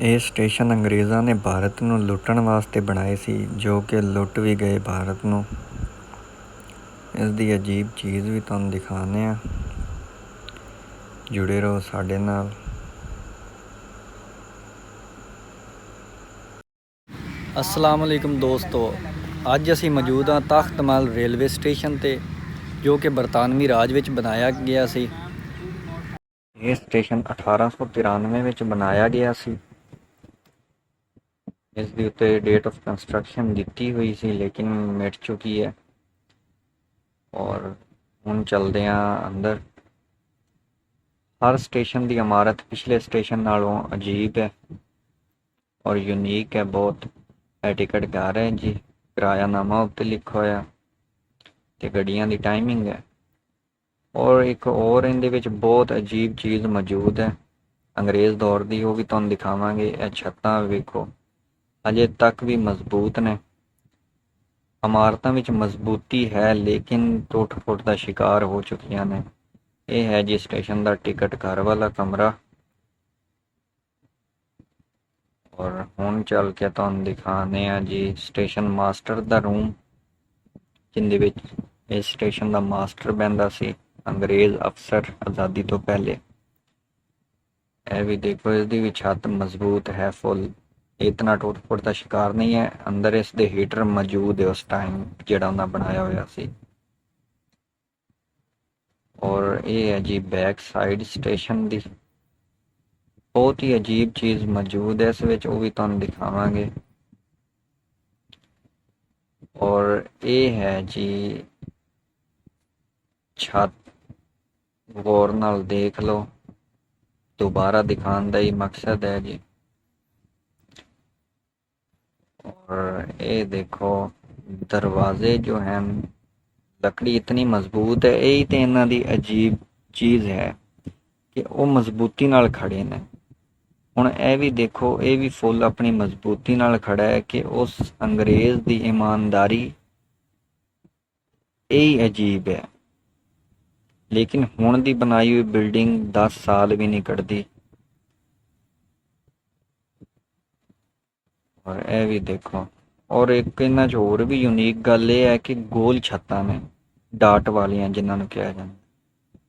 ਇਹ ਸਟੇਸ਼ਨ ਅੰਗਰੇਜ਼ਾਂ ਨੇ ਭਾਰਤ ਨੂੰ ਲੁੱਟਣ ਵਾਸਤੇ ਬਣਾਏ ਸੀ ਜੋ ਕਿ ਲੁੱਟ ਵੀ ਗਏ ਭਾਰਤ ਨੂੰ। ਇਸ ਦੀ ਅਜੀਬ ਚੀਜ਼ ਵੀ ਤੁਹਾਨੂੰ ਦਿਖਾਉਂਦੇ ਹਾਂ। ਜੁੜੇ ਰਹੋ ਸਾਡੇ ਨਾਲ। ਅਸਲਾਮ ਅਲੈਕਮ ਦੋਸਤੋ ਅੱਜ ਅਸੀਂ ਮੌਜੂਦ ਹਾਂ ਤਖਤ ਮਹਿਲ ਰੇਲਵੇ ਸਟੇਸ਼ਨ ਤੇ ਜੋ ਕਿ ਬਰਤਾਨਵੀ ਰਾਜ ਵਿੱਚ ਬਣਾਇਆ ਗਿਆ ਸੀ। ਇਹ ਸਟੇਸ਼ਨ 1893 ਵਿੱਚ ਬਣਾਇਆ ਗਿਆ ਸੀ। ਇਸ ਦੇ ਉੱਤੇ ਡੇਟ ਆਫ ਕੰਸਟਰਕਸ਼ਨ ਦਿੱਤੀ ਹੋਈ ਸੀ, ਲੇਕਿਨ ਮਿਟ ਚੁੱਕੀ ਹੈ। ਔਰ ਹੁਣ ਚੱਲਦੇ ਹਾਂ ਅੰਦਰ। ਹਰ ਸਟੇਸ਼ਨ ਦੀ ਇਮਾਰਤ ਪਿਛਲੇ ਸਟੇਸ਼ਨ ਨਾਲੋਂ ਅਜੀਬ ਹੈ ਔਰ ਯੂਨੀਕ ਹੈ ਬਹੁਤ। ਇਹ ਟਿਕਟ ਘਰ ਹੈ ਜੀ ਕਿਰਾਇਆ ਨਾਮਾ ਉੱਤੇ ਲਿਖਿਆ ਹੋਇਆ ਤੇ ਗੱਡੀਆਂ ਦੀ ਟਾਈਮਿੰਗ ਹੈ। ਔਰ ਇੱਕ ਹੋਰ ਇਹਦੇ ਵਿੱਚ ਬਹੁਤ ਅਜੀਬ ਚੀਜ਼ ਮੌਜੂਦ ਹੈ। ਅੰਗਰੇਜ਼ ਦੌਰ ਦੀ ਉਹ ਵੀ ਤੁਹਾਨੂੰ ਦਿਖਾਵਾਂਗੇ, ਇਹ ਛੱਤਾਂ ਵੇਖੋ। ਅਜੇ ਤੱਕ ਵੀ ਮਜ਼ਬੂਤ ਨੇ। ਇਮਾਰਤਾਂ ਵਿੱਚ ਮਜ਼ਬੂਤੀ ਹੈ, ਲੇਕਿਨ ਟੁੱਟ-ਫੁੱਟ ਦਾ ਸ਼ਿਕਾਰ ਹੋ ਚੁੱਕੀਆਂ ਨੇ। ਇਹ ਹੈ ਜੀ ਸਟੇਸ਼ਨ ਦਾ ਟਿਕਟ ਘਰ ਵਾਲਾ ਕਮਰਾ। ਔਰ ਹੁਣ ਚੱਲ ਕੇ ਤੁਹਾਨੂੰ ਦਿਖਾਣੇ ਆ ਜੀ ਸਟੇਸ਼ਨ ਮਾਸਟਰ ਦਾ ਰੂਮ, ਜਿੰਦੇ ਵਿੱਚ ਇਸ ਸਟੇਸ਼ਨ ਦਾ ਮਾਸਟਰ ਬੈੰਦਾ ਸੀ, ਅੰਗਰੇਜ਼ ਅਫਸਰ ਆਜ਼ਾਦੀ ਤੋਂ ਪਹਿਲੇ। ਇਹ ਵੀ ਦੇਖੋ, ਇਸ ਦੀ ਵੀ ਛੱਤ ਮਜ਼ਬੂਤ ਹੈ, ਫੁੱਲ। ਇਤਨਾ ਟੁੱਟ-ਫੁੱਟ ਦਾ ਸ਼ਿਕਾਰ ਨਹੀਂ ਹੈ। ਅੰਦਰ ਇਸ ਦੇ ਹੀਟਰ ਮੌਜੂਦ ਹੈ ਉਸ ਟਾਈਮ ਜਿਹੜਾ ਉਹਨਾਂ ਬਣਾਇਆ ਹੋਇਆ ਸੀ। ਔਰ ਇਹ ਹੈ ਜੀ ਬੈਕ ਸਾਈਡ ਸਟੇਸ਼ਨ ਦੀ ਬਹੁਤ ਹੀ ਅਜੀਬ ਚੀਜ਼ ਮੌਜੂਦ ਹੈ। ਇਸ ਵਿੱਚ ਉਹ ਵੀ ਤੁਹਾਨੂੰ ਦਿਖਾਵਾਂਗੇ। ਔਰ ਇਹ ਹੈ ਜੀ ਛੱਤ। ਗੌਰ ਨਾਲ ਦੇਖ ਲਓ। ਦੁਬਾਰਾ ਦਿਖਾਉਣ ਦਾ ਹੀ ਮਕਸਦ ਹੈ ਜੀ। और ये देखो दरवाजे जो हैं ਲੱਕੜੀ ਇਤਨੀ ਮਜ਼ਬੂਤ ਹੈ ਇਹ ਹੀ ਤੇ ਇਹਨਾਂ ਦੀ ਅਜੀਬ ਚੀਜ਼ ਹੈ ਕਿ ਉਹ ਮਜ਼ਬੂਤੀ ਨਾਲ ਖੜੇ ਨੇ ਹੁਣ ਇਹ ਵੀ ਦੇਖੋ ਇਹ ਵੀ ਫੁੱਲ ਆਪਣੀ ਮਜ਼ਬੂਤੀ ਨਾਲ ਖੜਾ ਹੈ ਕਿ ਉਸ ਅੰਗਰੇਜ਼ ਦੀ ਇਮਾਨਦਾਰੀ ਇਹ ਹੀ ਅਜੀਬ ਹੈ ਲੇਕਿਨ ਹੁਣ ਦੀ ਬਣਾਈ ਹੋਈ ਬਿਲਡਿੰਗ 10 ਸਾਲ ਵੀ ਨਹੀਂ ਕੱਢਦੀ ਔਰ ਇਹ ਵੀ ਦੇਖੋ। ਔਰ ਇੱਕ ਇਹਨਾਂ 'ਚ ਹੋਰ ਵੀ ਯੂਨੀਕ ਗੱਲ ਇਹ ਹੈ ਕਿ ਗੋਲ ਛੱਤਾਂ ਨੇ, ਡਾਟ ਵਾਲੀਆਂ ਜਿਨ੍ਹਾਂ ਨੂੰ ਕਿਹਾ ਜਾਂਦਾ।